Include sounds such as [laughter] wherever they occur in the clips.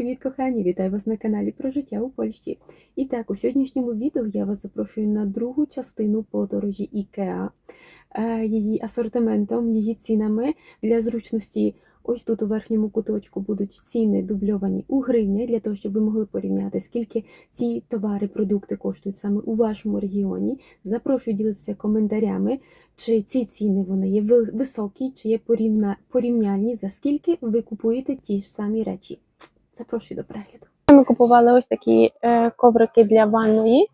привіт, кохані! Вітаю вас на каналі про життя у Польщі. І так, у сьогоднішньому відео я вас запрошую на другу частину подорожі IKEA, е, її асортиментом, її цінами для зручності. Ось тут у верхньому куточку будуть ціни дубльовані у гривні, для того, щоб ви могли порівняти, скільки ці товари, продукти коштують саме у вашому регіоні. Запрошую ділитися коментарями, чи ці ціни вони є високі, чи є порівняльні, за скільки ви купуєте ті ж самі речі. Запрошую до перегляду. Ми купували ось такі е, коврики для ванної.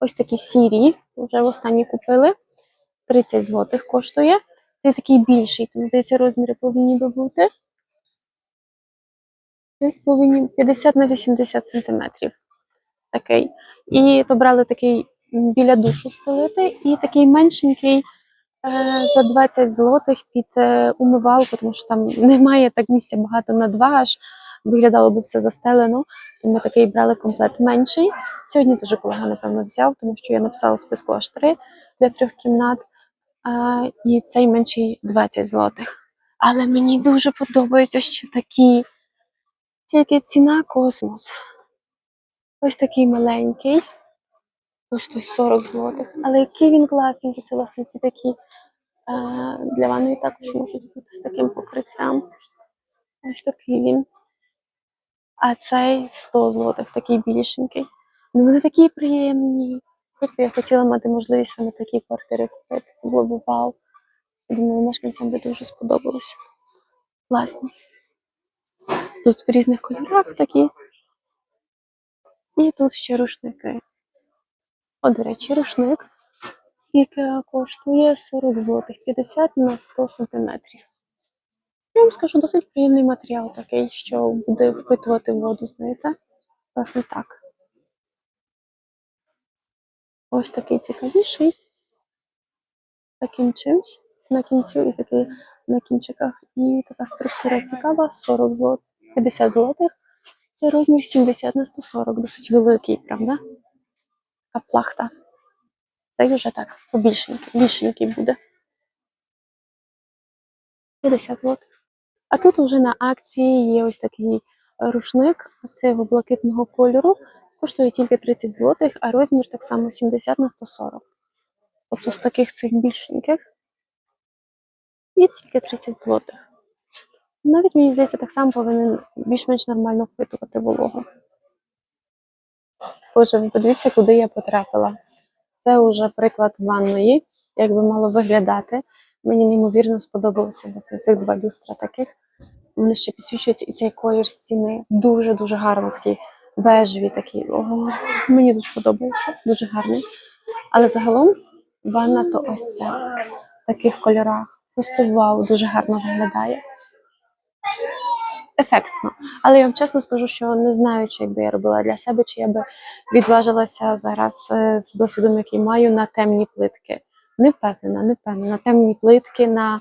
Ось такі сірі. Вже в останні купили. 30 злотих коштує. Це такий більший. Тут, здається, розміри повинні би бути. Десь повинні 50 на 80 сантиметрів. Такий. І то брали такий біля душу стелити, і такий меншенький е, за 20 злотих під е, умивалку, тому що там [laughs] немає так місця багато на два аж виглядало би все застелено. То ми такий брали комплект менший. Сьогодні теж колега, напевно, взяв, тому що я написала у списку аж три для трьох кімнат. А, і цей менший 20 злотих. Але мені дуже подобаються ще такі. Тільки ціна космос. Ось такий маленький. Коштує 40 злотих. Але який він класненький, це власне ці такі для ванної також можуть бути з таким покриттям. Ось такий він. А цей 100 злотих, такий більшенький. Ну, вони такі приємні. Якби я хотіла мати можливість саме такі квартири купити, це було б вау. Я думаю, мешканцям би дуже сподобалося. Класні. Тут в різних кольорах такі. І тут ще рушники. О, до речі, рушник, який коштує 40 злотих, 50 на 100 сантиметрів. Я вам скажу, досить приємний матеріал такий, що буде впитувати воду, знаєте? Власне так. Ось такий цікавіший. Таким чимсь на кінцю і такий на кінчиках. І така структура цікава, 40 злот, 50 злотих. Це розмір 70 на 140, досить великий, правда? Така плахта. Цей вже так, побільшенький, більшенький буде. 50 злотих. А тут вже на акції є ось такий рушник цього блакитного кольору. Коштує тільки 30 злотих, а розмір так само 70 на 140. Тобто з таких цих більшеньких. І тільки 30 злотих. Навіть, мені здається, так само повинен більш-менш нормально впитувати вологу. Боже, ви подивіться, куди я потрапила. Це вже приклад ванної, як би мало виглядати. Мені неймовірно сподобалося власне цих два люстра таких. Вони ще підсвічуються і цей колір стіни дуже-дуже гарно, такий бежевий такий. Ого, мені дуже подобається, дуже гарний. Але загалом ванна то ось ця в таких кольорах. Просто вау, дуже гарно виглядає. Ефектно. Але я вам чесно скажу, що не знаю, чи якби я робила для себе, чи я би відважилася зараз е, з досвідом, який маю, на темні плитки. Не впевнена, не впевнена. Темні плитки, на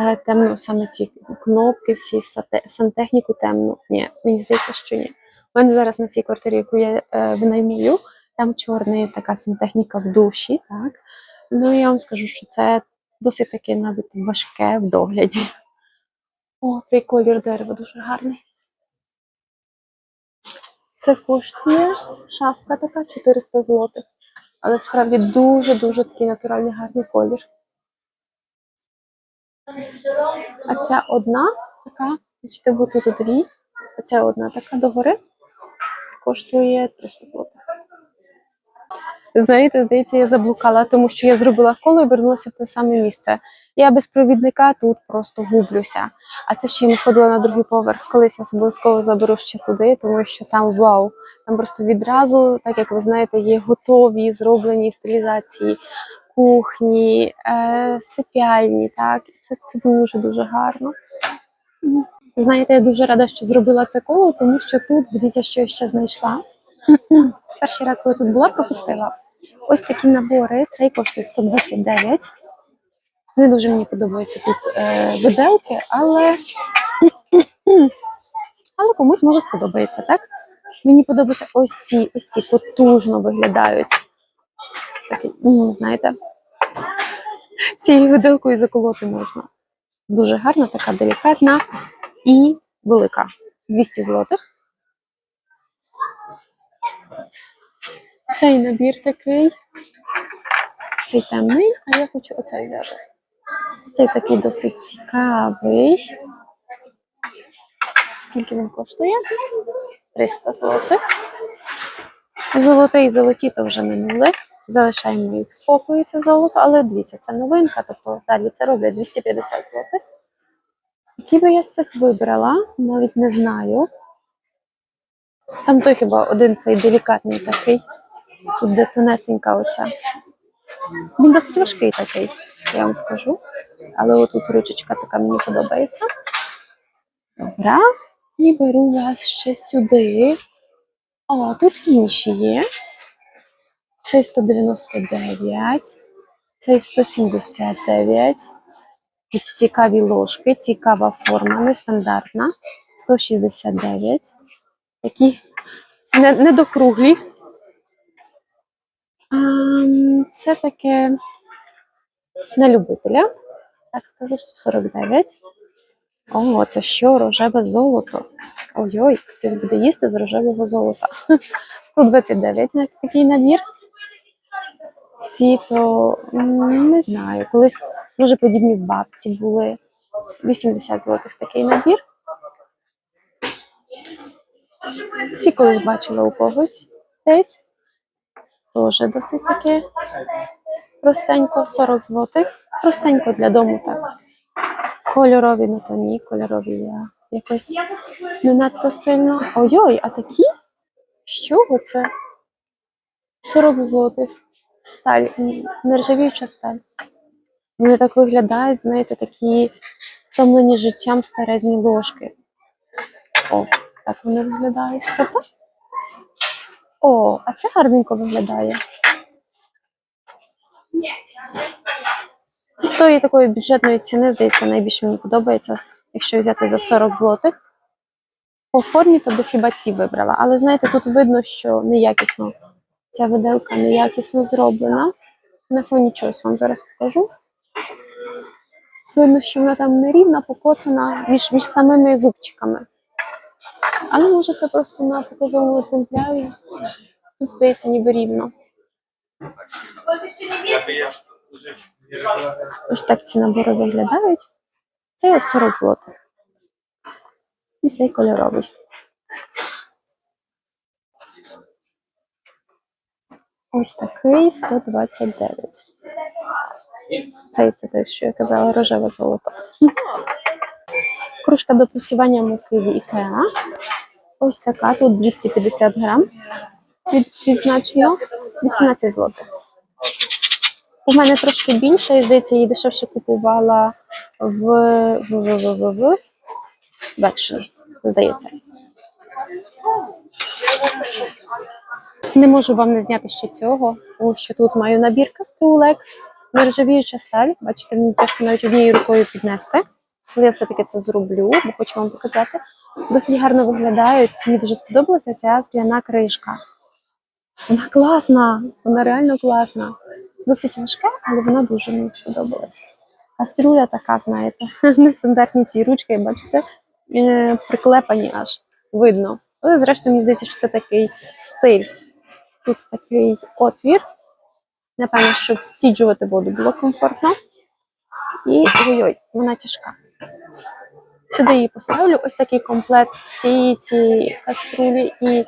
е, темну саме ці кнопки, всі сантехніку темну. Ні, мені здається, що ні. У мене зараз на цій квартирі, яку я е, винаймую, там чорна така сантехніка в душі, так. Ну я вам скажу, що це досить таки навіть важке в догляді. О, цей колір дерева дуже гарний. Це коштує шафка така 400 злотих. Але справді дуже-дуже такий натуральний гарний колір. А ця одна така, бачите, тут дві. А ця одна така догори коштує 300 злотих. Знаєте, здається, я заблукала, тому що я зробила коло і вернулася в те саме місце. Я без провідника тут просто гублюся. А це ще й не ходила на другий поверх. Колись вас обов'язково заберу ще туди, тому що там вау. Там просто відразу, так як ви знаєте, є готові зроблені стилізації кухні, е, сипяльні. Так, це, це дуже дуже гарно. Знаєте, я дуже рада, що зробила це коло, тому що тут дивіться, що я ще знайшла. Перший раз, коли тут була, пропустила. Ось такі набори. Цей коштує 129. Не дуже мені подобаються тут е, виделки, але [laughs] але комусь може сподобається, так? Мені подобаються ось ці, ось ці потужно виглядають. Так, ну, знаєте, [laughs] цією виделкою заколоти можна. Дуже гарна, така делікатна і велика. 200 злотих. Цей набір такий. Цей темний, а я хочу оцей взяти. Цей такий досить цікавий. Скільки він коштує? 300 злотих. Золоте і золоті то вже минули. Залишаємо їх в спокої, це золото, але дивіться, це новинка, тобто далі це роблять 250 злотих. Які би я з цих вибрала, навіть не знаю. Там той хіба один цей делікатний такий. Тут де тонесенька оця. Він досить важкий такий, я вам скажу. Але отут ручечка така мені подобається. Добре. І беру вас ще сюди. О, тут інші є. Цей 199, цей 179. Тут цікаві ложки, цікава форма, нестандартна. 169. Такі недокруглі. Це таке на любителя. Так скажу, 149. О, це що? Рожеве золото. Ой-ой, хтось буде їсти з рожевого золота. [laughs] 129 на такий набір. Ці то не знаю. Колись дуже подібні в бабці були. 80 злотих такий набір. Ці колись бачила у когось десь. Теж досить таке простенько, 40 злотих. Простенько для дому так. Кольорові, ну то ні, кольорові я якось не надто сильно. Ой-ой, а такі? Чого це? 40 злотих. Сталь, нержавіюча сталь. Вони так виглядають, знаєте, такі втомлені життям старезні ложки. О, так вони виглядають. О, а це гарненько виглядає. Це з такої бюджетної ціни, здається, найбільше мені подобається, якщо взяти за 40 злотих. По формі то би хіба ці вибрала. Але знаєте, тут видно, що неякісно ця виделка неякісно зроблена. На фоні чогось вам зараз покажу. Видно, що вона там нерівна, покоцана між, між самими зубчиками. Але може це просто на показовому екземплярі. Тут здається ніби рівно. Ось так ці набори виглядають. Ось 40 злотих. І цей кольоровий. Ось такий 129. Цей це те, що я казала, рожеве золото. [laughs] Кружка до посівання муки Ікеа. Ось така, тут 250 грам. Відзначено 18 злотих. У мене трошки більше, і здається, її дешевше купувала в, в, здається. Не можу вам не зняти ще цього, тому що тут маю набір каструлек, нержавіюча сталь. Бачите, мені тяжко навіть однією рукою піднести. Але я все-таки це зроблю, бо хочу вам показати. Досить гарно виглядають. Мені дуже сподобалася ця скляна кришка. Вона класна, вона реально класна. Досить важка, але вона дуже мені сподобалась. Кастрюля така, знаєте, [laughs] нестандартні ці ручки, бачите, е, приклепані аж видно. Але зрештою, мені здається, що це такий стиль. Тут такий отвір. Напевно, щоб стіджувати воду було комфортно. І ой-ой, вона тяжка. Сюди її поставлю. Ось такий комплект цієї цієї каструлі і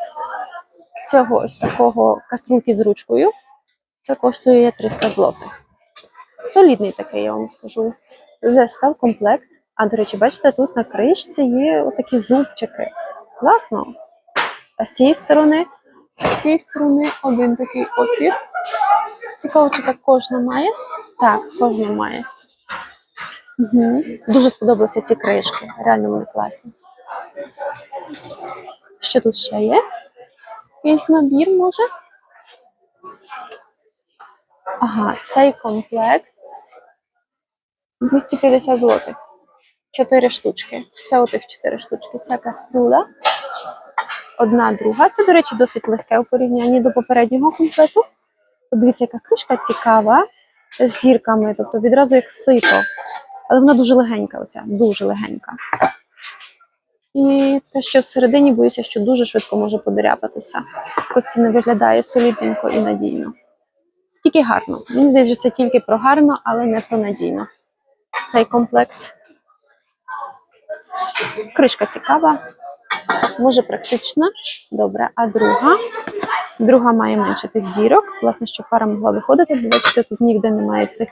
цього ось такого каструльки з ручкою. Це коштує 300 злотих. Солідний такий, я вам скажу. Застав комплект. А, до речі, бачите, тут на кришці є отакі зубчики. Класно. А з цієї сторони, з цієї сторони один такий отвір. Цікаво, чи так кожна має? Так, кожна має. Угу. Дуже сподобалися ці кришки. Реально вони класні. Що тут ще є? Якийсь набір може? Ага, цей комплект 250 злотих. Чотири штучки. Це отих чотири штучки. Це каструля. Одна, друга. Це, до речі, досить легке у порівнянні до попереднього комплекту. Подивіться, яка кришка цікава з дірками, тобто відразу як сито. Але вона дуже легенька, оця, дуже легенька. І те, що всередині, боюся, що дуже швидко може подеряпатися. Якось це не виглядає солідненько і надійно. Тільки гарно. Мені здається, що це тільки про гарно, але не про надійно. Цей комплект. Кришка цікава, може практична. Добре, а друга. Друга має менше тих зірок. Власне, щоб пара могла виходити. Бачите, тут ніде немає цих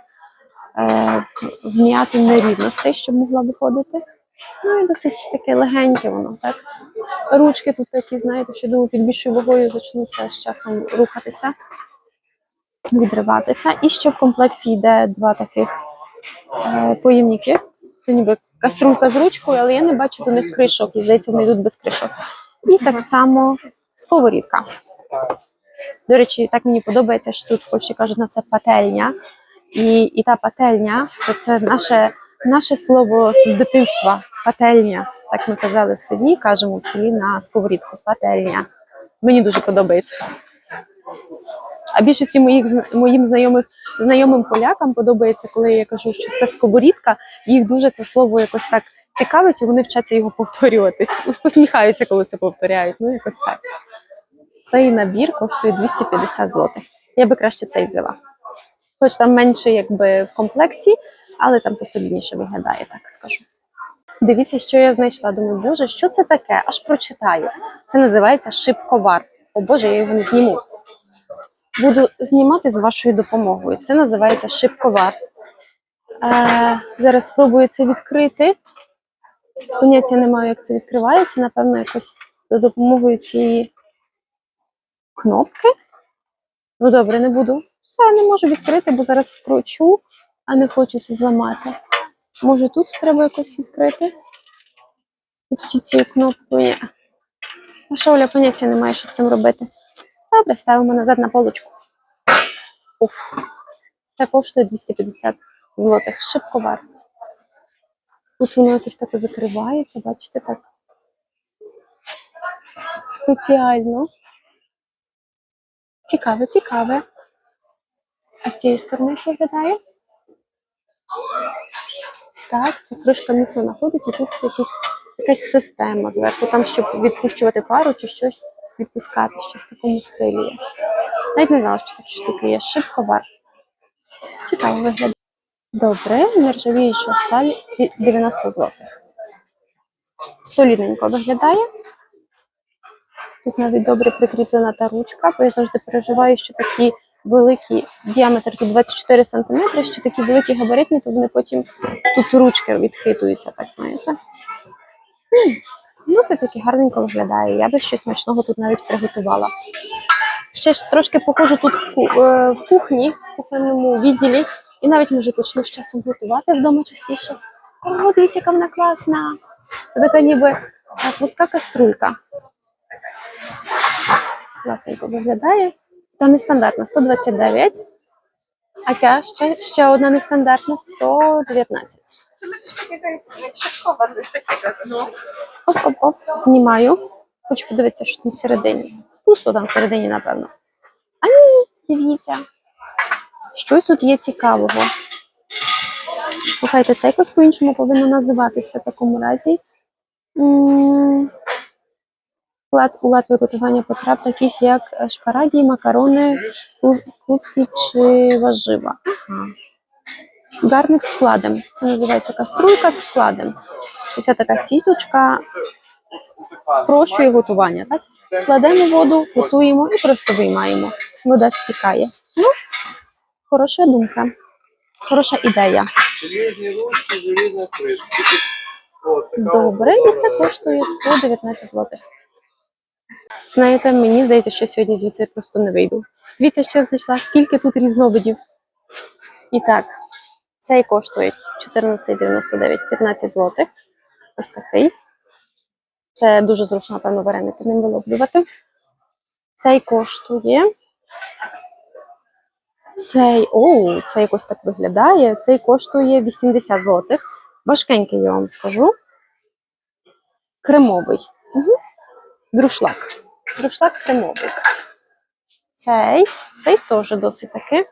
е, вм'ятин нерівностей, щоб могла виходити. Ну і досить таке легеньке воно, так? Ручки тут такі, знаєте, що думаю, під більшою вагою зачнуться з часом рухатися, відриватися. І ще в комплекті йде два таких е, поїмники. Це ніби каструлька з ручкою, але я не бачу до них кришок, і здається, вони йдуть без кришок. І так само сковорідка. До речі, так мені подобається, що тут в Польщі кажуть на це пательня. І, і та пательня, то це наше, наше слово з дитинства. Пательня. Так ми казали в селі, кажемо в селі на сковорідку. Пательня. Мені дуже подобається. А більшості моїх моїм знайомих знайомим полякам подобається, коли я кажу, що це сковорідка, їх дуже це слово якось так цікавить, і вони вчаться його повторювати. Посміхаються, коли це повторяють. Ну, якось так. Цей набір коштує 250 злотих. Я би краще цей взяла. Хоч там менше якби в комплекті, але там то солідніше виглядає, так скажу. Дивіться, що я знайшла. Думаю, боже, що це таке? Аж прочитаю. Це називається шипковар. О Боже, я його не зніму. Буду знімати з вашою допомогою. Це називається шипковар. Е, зараз спробую це відкрити. Поняття не маю, як це відкривається. Напевно, якось за допомогою цієї кнопки. Ну, добре, не буду. Все, не можу відкрити, бо зараз вкручу, а не хочу це зламати. Може, тут треба якось відкрити? Тут цією кнопкою. Ні. А Шауля поняття немає, що з цим робити. Добре, ставимо назад на полочку. Уф. Це коштує 250 злотих. Шипковар. Тут воно якось так закривається, бачите, так. Спеціально. Цікаве, цікаве. А з цієї сторони як виглядає? Так, ця кришка міцно знаходить, і тут якісь, якась система зверху, там, щоб відпущувати пару чи щось відпускати, щось в такому стилі. є. Навіть не знала, що такі штуки є. Шипковар. Цікаво виглядає. Добре, нержавіюча сталь 90 злотих. Солідненько виглядає. Тут навіть добре прикріплена та ручка, бо я завжди переживаю, що такі великі діаметр тут 24 см, що такі великі габаритні, то вони потім тут ручки відхитуються, так знаєте. Досить таки гарненько виглядає. Я би щось смачного тут навіть приготувала. Ще ж трошки покажу тут е, в кухні, в кухонному відділі, і навіть може почну з часом готувати вдома частіше. О, дивіться, яка вона класна! Це така ніби е, плоска каструлька. Класненько виглядає. Та нестандартна 129. А ця ще, ще одна нестандартна 119. Оп-оп-оп. Знімаю. Хочу подивитися, що там всередині. Пусто там всередині, напевно. А ні, дивіться. Щось тут є цікавого. Слухайте, це якось по-іншому повинно називатися в такому разі. Лад, у лад виготування потреб, таких як шпараді, макарони, ку- куцки чи важива. Гарник з вкладем. Це називається каструлька з вкладем. І Це така сіточка спрощує готування. Так? Кладемо воду, готуємо і просто виймаємо. Вода стікає. Ну, хороша думка, хороша ідея. Железні ручки, железна кришка. Тільки от така Добре, і це коштує 119 злотих. Знаєте, мені здається, що сьогодні звідси я просто не вийду. Дивіться, що я знайшла, скільки тут різновидів. І так, цей коштує 14,99, 15 злотих. Ось такий. Це дуже зручно, напевно, вареники ним вилоблювати. Цей коштує. Цей, оу, це якось так виглядає. Цей коштує 80 злотих. Важкенький, я вам скажу. Кремовий. Угу. Друшлак. Друшлак кремовий. Цей, цей теж досить таки.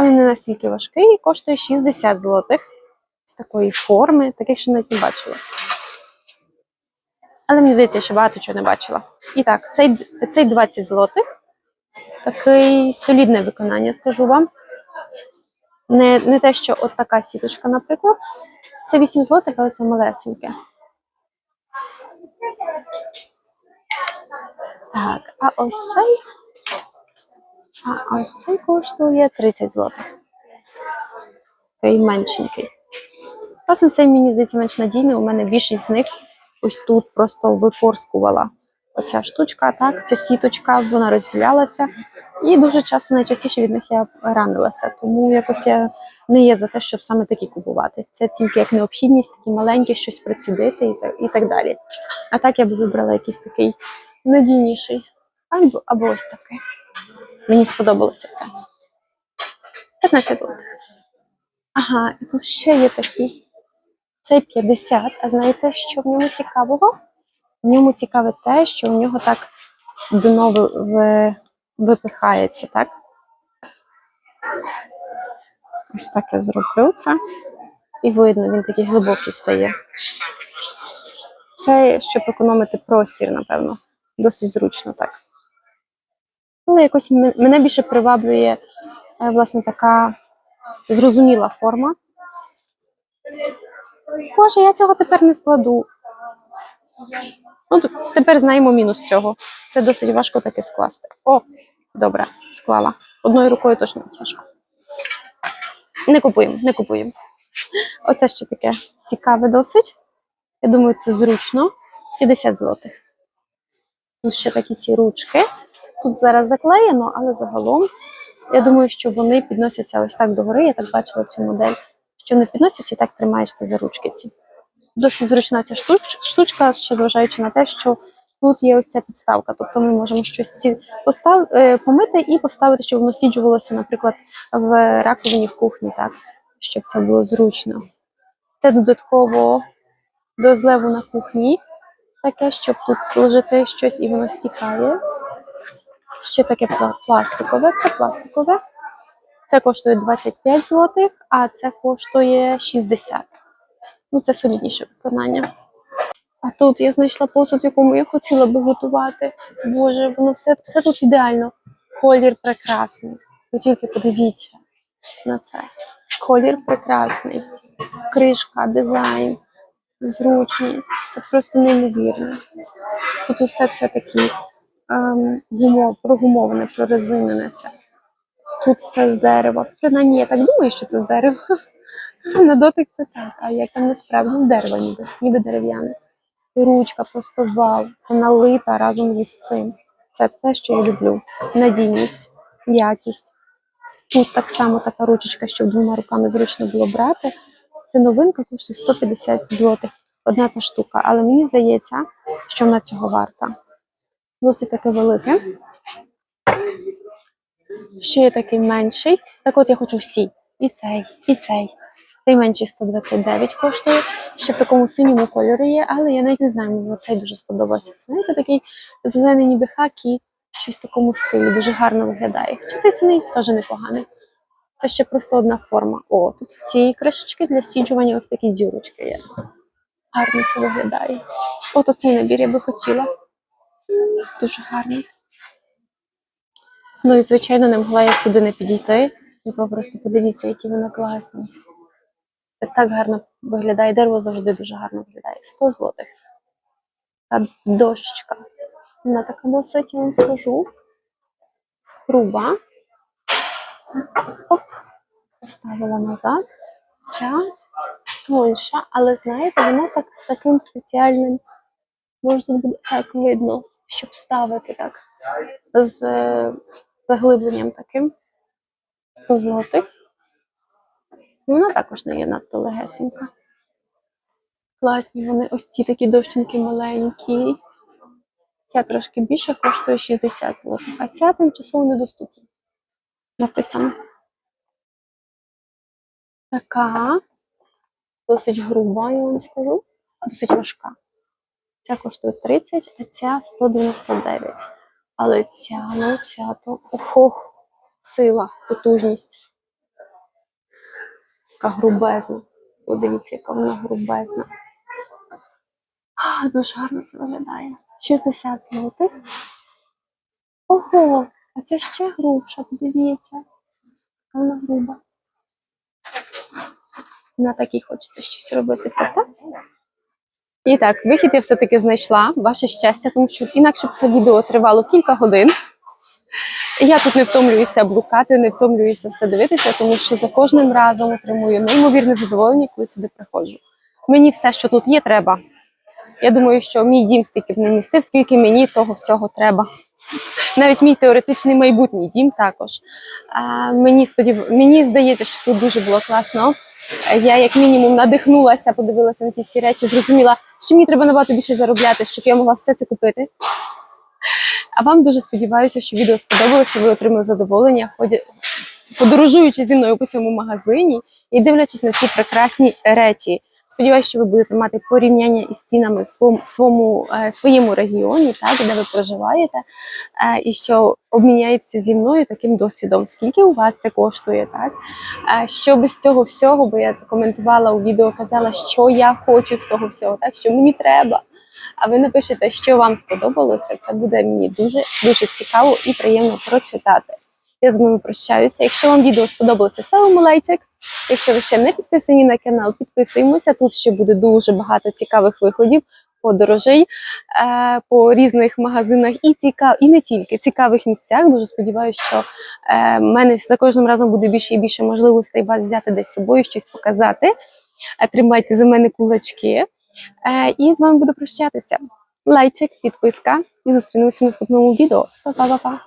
Але не настільки важкий і коштує 60 злотих. З такої форми, таких ще навіть не бачила. Але мені здається, я ще багато чого не бачила. І так, цей, цей 20 злотих. Такий солідне виконання, скажу вам. Не, не те, що от така сіточка, наприклад. Це 8 злотих, але це малесеньке. Так, а ось цей. А ось цей коштує 30 злотих. Такий меншенький. Власне, цей мені здається менш надійний. У мене більшість з них ось тут просто випорскувала. Оця штучка, так, ця сіточка, вона розділялася. І дуже часто, найчастіше від них я ранилася. Тому якось я не є за те, щоб саме такі купувати. Це тільки як необхідність, такі маленькі, щось процідити і так, і так далі. А так я б вибрала якийсь такий надійніший. Або, або ось такий. Мені сподобалося це. 15 злотих. Ага, і тут ще є такі. Цей 50. А знаєте, що в ньому цікавого? В ньому цікаве те, що в нього так дно ви- ви- випихається, так? Ось так я зроблю це. І видно, він такий глибокий стає. Це щоб економити простір, напевно. Досить зручно так. Але якось мене більше приваблює е, власне така зрозуміла форма. Боже, я цього тепер не складу. Ну, тепер знаємо мінус цього. Це досить важко таке скласти. О, добре, склала. Одною рукою точно тяжко. Не купуємо, не купуємо. Оце ще таке цікаве досить. Я думаю, це зручно. 50 злотих. Тут ще такі ці ручки. Тут зараз заклеєно, але загалом я думаю, що вони підносяться ось так догори. Я так бачила цю модель, що вони підносяться і так тримаєшся за ручки ці. Досить зручна ця штучка, ще зважаючи на те, що тут є ось ця підставка. Тобто ми можемо щось постав, е, помити і поставити, щоб воно сіджувалося, наприклад, в раковині в кухні, так, щоб це було зручно. Це додатково до злеву на кухні, таке, щоб тут зложити щось і воно стікає. Ще таке пластикове, це пластикове. Це коштує 25 злотих, а це коштує 60. Ну, це солідніше виконання. А тут я знайшла посуд, якому я хотіла би готувати. Боже, воно все, все тут ідеально. Колір прекрасний. Ви тільки подивіться на це. Колір прекрасний. Кришка, дизайн, зручність. Це просто неймовірно. Тут усе це такі гумов, прогумоване, прорезинене це. Тут це з дерева. Принаймні, я так думаю, що це з дерева. [laughs] На дотик це так, а як там насправді з дерева ніби, ніби дерев'яне. Ручка просто вау, вона разом із цим. Це те, що я люблю. Надійність, якість. Тут так само така ручечка, щоб двома руками зручно було брати. Це новинка коштує 150 злотих. Одна та штука, але мені здається, що вона цього варта. Досить таке велике. Ще є такий менший. Так от я хочу всі. І цей, і цей. Цей менший 129 коштує. Ще в такому синьому кольорі є, але я навіть не знаю, мені цей дуже сподобався. Це знаєте, такий зелений ніби хакі, щось в такому стилі, дуже гарно виглядає. Хоча цей синій теж непоганий. Це ще просто одна форма. О, тут в цій кришечці для сіджування ось такі дзюрочки є. Гарно це виглядає. От оцей набір я би хотіла. Дуже гарний. Ну і звичайно, не могла я сюди не підійти. Ви просто подивіться, які вони класні. Це так гарно виглядає. Дерево завжди дуже гарно виглядає. 100 злотих. Та дощечка. Вона така досить, я вам скажу. Груба. Оп. Поставила назад. Ця тоньша, але знаєте, вона так з таким спеціальним, може тут буде так видно, щоб ставити так. З е, заглибленням таким. 100 злотих. Вона також не є надто легесенька. Класні вони ось ці такі дощинки маленькі. Ця трошки більше коштує 60 злотих, а ця тимчасово недоступна. Написано. Така досить груба, я вам скажу, досить важка. Ця коштує 30, а ця 199. Але ця, ну ця то ох, сила, потужність. Така грубезна. Подивіться, яка вона грубезна. А, дуже гарно це виглядає. 60 злотих. Ого, а це ще грубша, подивіться. Яка Вона груба. На такій хочеться щось робити, правда? І так, вихід я все-таки знайшла. Ваше щастя, тому що інакше б це відео тривало кілька годин. Я тут не втомлююся блукати, не втомлююся все дивитися, тому що за кожним разом отримую неймовірне задоволення, коли сюди приходжу. Мені все, що тут є, треба. Я думаю, що мій дім стільки в містив, скільки мені того всього треба. Навіть мій теоретичний майбутній дім також. А, мені сподів... мені здається, що тут дуже було класно. Я як мінімум надихнулася, подивилася на ті всі речі, зрозуміла, що мені треба набагато більше заробляти, щоб я могла все це купити. А вам дуже сподіваюся, що відео сподобалося, ви отримали задоволення, подорожуючи зі мною по цьому магазині і дивлячись на ці прекрасні речі. Сподіваюся, що ви будете мати порівняння із цінами в своєму, своєму, е, своєму регіоні, так, де ви проживаєте, е, і що обміняєтеся зі мною таким досвідом, скільки у вас це коштує, так? Е, що без цього всього, бо я коментувала у відео, казала, що я хочу з того всього, так, що мені треба. А ви напишете, що вам сподобалося. Це буде мені дуже дуже цікаво і приємно прочитати. Я з вами прощаюся. Якщо вам відео сподобалося, ставимо лайчик. Якщо ви ще не підписані на канал, підписуємося. Тут ще буде дуже багато цікавих виходів, подорожей е, по різних магазинах і цікав, і не тільки цікавих місцях. Дуже сподіваюся, що е, в мене за кожним разом буде більше і більше можливостей вас взяти десь з собою, щось показати. Е, Тримайте за мене кулачки. Е, і з вами буду прощатися. Лайчик, підписка і зустрінемося в наступному відео. Па-па-па-па!